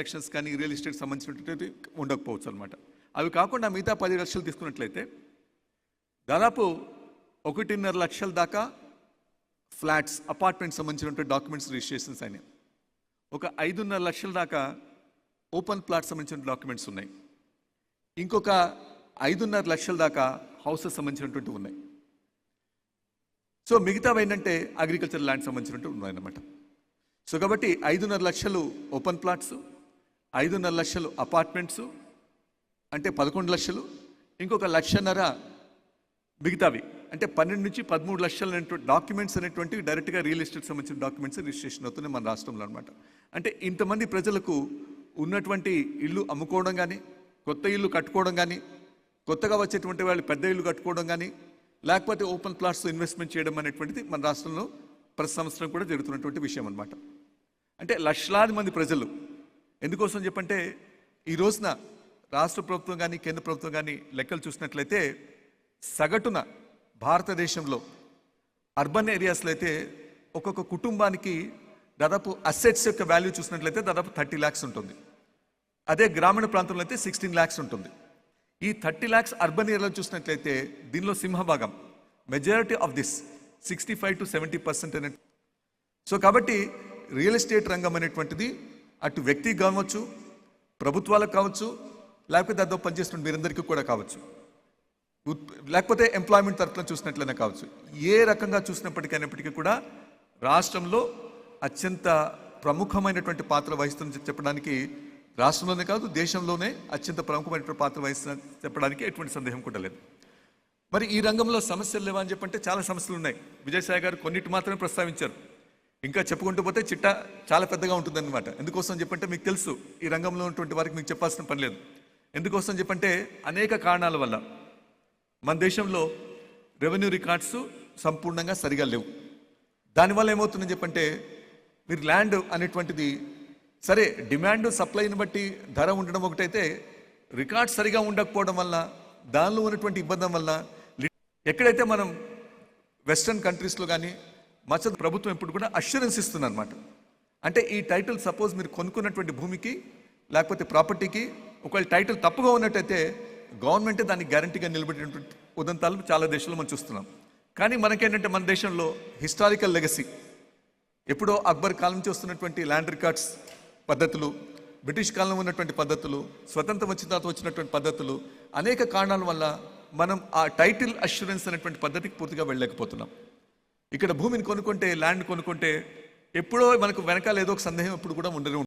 Elections కానీ real estate సంబంధించినటువంటి ఉండకపోవచ్చు అనమాట అవి కాకుండా మిగతా పది లక్షలు తీసుకున్నట్లయితే దాదాపు ఒకటిన్నర లక్షల దాకా ఫ్లాట్స్ అపార్ట్మెంట్ సంబంధించినటువంటి డాక్యుమెంట్స్ రిజిస్ట్రేషన్స్ అయినాయి. ఒక ఐదున్నర లక్షల దాకా ఓపెన్ ప్లాట్ సంబంధించిన డాక్యుమెంట్స్ ఉన్నాయి. ఇంకొక ఐదున్నర లక్షల దాకా హౌసెస్ సంబంధించినటువంటి ఉన్నాయి. సో మిగతావి ఏంటంటే అగ్రికల్చర్ ల్యాండ్ సంబంధించినట్టు ఉన్నాయన్నమాట. సో కాబట్టి ఐదున్నర లక్షలు ఓపెన్ ప్లాట్స్ ఐదున్నర లక్షలు అపార్ట్మెంట్స్ అంటే పదకొండు లక్షలు. ఇంకొక లక్షన్నర మిగతావి అంటే పన్నెండు నుంచి పదమూడు లక్షల డాక్యుమెంట్స్ అనేటువంటి డైరెక్ట్గా రియల్ ఎస్టేట్ సంబంధించిన డాక్యుమెంట్స్ రిజిస్ట్రేషన్ అవుతున్నాయి మన రాష్ట్రంలో అనమాట అంటే ఇంతమంది ప్రజలకు ఉన్నటువంటి ఇల్లు అమ్ముకోవడం కానీ కొత్త ఇల్లు కట్టుకోవడం కానీ కొత్తగా వచ్చేటువంటి వాళ్ళు పెద్ద ఇల్లు కట్టుకోవడం కానీ లేకపోతే ఓపెన్ ప్లాట్స్ ఇన్వెస్ట్మెంట్ చేయడం అనేటువంటిది మన రాష్ట్రంలో ప్రతి సంవత్సరం కూడా జరుగుతున్నటువంటి విషయం అనమాట అంటే లక్షలాది మంది ప్రజలు ఎందుకోసం చెప్పంటే ఈ రోజున రాష్ట్ర ప్రభుత్వం కానీ కేంద్ర ప్రభుత్వం కానీ లెక్కలు చూసినట్లయితే సగటున భారతదేశంలో అర్బన్ ఏరియాస్లో అయితే ఒక్కొక్క కుటుంబానికి దాదాపు అసెట్స్ యొక్క వాల్యూ చూసినట్లయితే దాదాపు థర్టీ ల్యాక్స్ ఉంటుంది. అదే గ్రామీణ ప్రాంతంలో అయితే సిక్స్టీన్ ల్యాక్స్ ఉంటుంది. ఈ థర్టీ ల్యాక్స్ అర్బన్ ఏరియాలో చూసినట్లయితే దీనిలో సింహభాగం majority of this sixty five to seventy percent అనే సో కాబట్టి రియల్ ఎస్టేట్ రంగం అనేటువంటిది అటు వ్యక్తికి కావచ్చు ప్రభుత్వాలకు కావచ్చు లేకపోతే దాంతో పనిచేస్తున్న మీరందరికీ కూడా కావచ్చు. లేకపోతే ఎంప్లాయ్మెంట్ తరఫున చూసినట్లయినా కావచ్చు. ఏ రకంగా చూసినప్పటికైనప్పటికీ కూడా రాష్ట్రంలో అత్యంత ప్రముఖమైనటువంటి పాత్ర వహిస్తుందని చెప్పడానికి రాష్ట్రంలోనే కాదు దేశంలోనే అత్యంత ప్రముఖమైనటువంటి పాత్ర వహిస్తున్న చెప్పడానికి ఎటువంటి సందేహం కూడా లేదు. మరి ఈ రంగంలో సమస్యలు లేవా అని చెప్పంటే చాలా సమస్యలు ఉన్నాయి. విజయసాయి గారు కొన్నిటి మాత్రమే ప్రస్తావించారు. ఇంకా చెప్పుకుంటూ పోతే చిట్ట చాలా పెద్దగా ఉంటుందన్నమాట. ఎందుకోసం చెప్పంటే మీకు తెలుసు ఈ రంగంలో ఉన్నటువంటి వారికి మీకు చెప్పాల్సిన పని లేదు. ఎందుకోసం చెప్పంటే అనేక కారణాల వల్ల మన దేశంలో రెవెన్యూ రికార్డ్స్ సంపూర్ణంగా సరిగా లేవు. దానివల్ల ఏమవుతుందని చెప్పంటే మీరు ల్యాండ్ అనేటువంటిది సరే డిమాండ్ సప్లైని బట్టి ధర ఉండడం ఒకటైతే రికార్డ్ సరిగా ఉండకపోవడం వల్ల దానిలో ఉన్నటువంటి ఇబ్బంది వల్ల ఎక్కడైతే మనం వెస్ట్రన్ కంట్రీస్లో కానీ మచ్చ ప్రభుత్వం ఎప్పుడు కూడా అష్యూరెన్స్ ఇస్తుందన్నమాట. అంటే ఈ టైటిల్ సపోజ్ మీరు కొనుక్కున్నటువంటి భూమికి లేకపోతే ప్రాపర్టీకి ఒకవేళ టైటిల్ తప్పుగా ఉన్నట్టయితే గవర్నమెంటే దాన్ని గ్యారంటీగా నిలబెట్టినటువంటి ఉదంతాలు చాలా దేశాల్లో మనం చూస్తున్నాం. కానీ మనకేంటంటే మన దేశంలో హిస్టారికల్ లెగసీ ఎప్పుడో అక్బర్ కాలం నుంచి వస్తున్నటువంటి ల్యాండ్ రికార్డ్స్ పద్ధతులు బ్రిటిష్ కాలంలో ఉన్నటువంటి పద్ధతులు స్వతంత్రం వచ్చిన తర్వాత వచ్చినటువంటి పద్ధతులు అనేక కారణాల వల్ల మనం ఆ టైటిల్ అష్యూరెన్స్ అనేటువంటి పద్ధతికి పూర్తిగా వెళ్ళలేకపోతున్నాం. ఇక్కడ భూమిని కొనుక్కుంటే ల్యాండ్ కొనుక్కుంటే ఎప్పుడో మనకు వెనకాల ఏదో ఒక సందేహం ఎప్పుడు కూడా ఉండనే